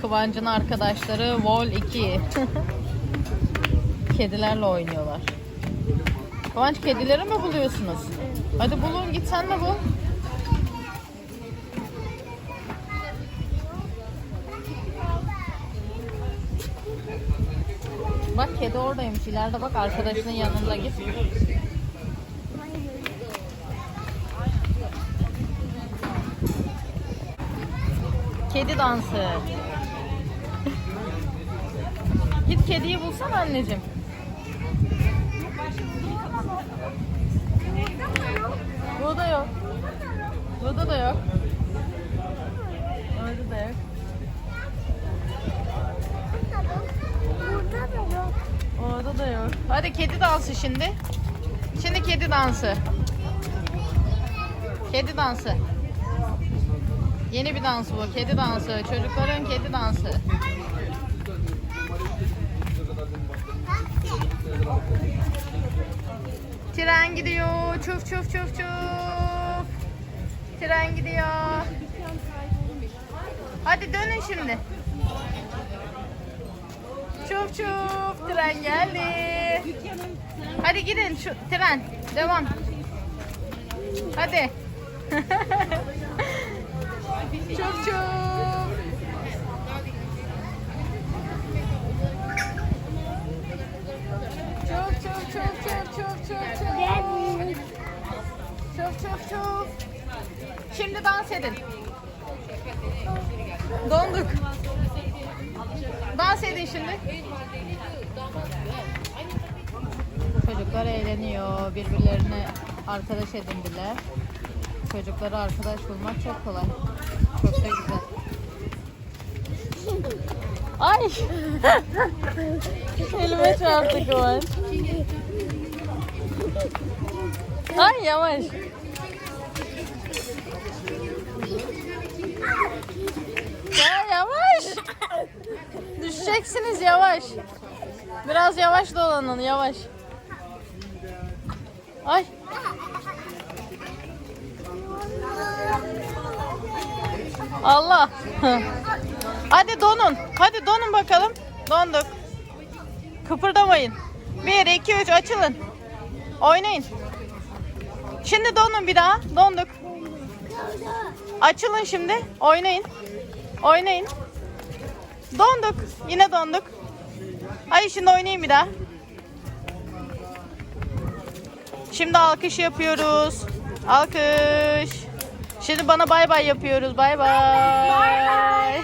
Kıvancın arkadaşları Vol 2. Kedilerle oynuyorlar. Kıvanç kedileri mi buluyorsunuz? Hadi bulun git sen de bul. Bak kedi oradaymış. İleride bak arkadaşının yanında git. Kedi dansı. Git kediyi bulsana anneciğim. Burada yok. Burada da yok. Orada da yok. Burada da yok. Orada da yok. Hadi kedi dansı şimdi. Şimdi kedi dansı. Kedi dansı. Yeni bir dans bu. Kedi dansı. Çocukların kedi dansı. Tren gidiyor. Çuf çuf çuf çuf. Tren gidiyor. Hadi dönün şimdi. Çuf çuf tren geldi. Hadi gidin şu tren. Devam. Hadi. çuf çuf. Çuf çuf çuf çuf çuf çuf. Çuf çuf. Şimdi dans edin. Donduk. Dans edin şimdi. Çocuklar eğleniyor. Birbirlerine arkadaş edindiler. Çocuklara arkadaş bulmak çok kolay. Çok da güzel. Ay! Elime çarptı Kıvanç. Ay yavaş. Ya yavaş. Düşeceksiniz yavaş. Biraz yavaş dolanın yavaş. Ay. Allah. Hadi donun. Hadi donun bakalım. Donduk. Kıpırdamayın. 1, 2, 3 açılın. Oynayın. Şimdi donun bir daha. Donduk. Açılın şimdi. Oynayın. Oynayın. Donduk. Yine donduk. Hadi şimdi oynayın bir daha. Şimdi alkış yapıyoruz. Alkış. Şimdi bana bay bay yapıyoruz. Bay bay. Bay bay.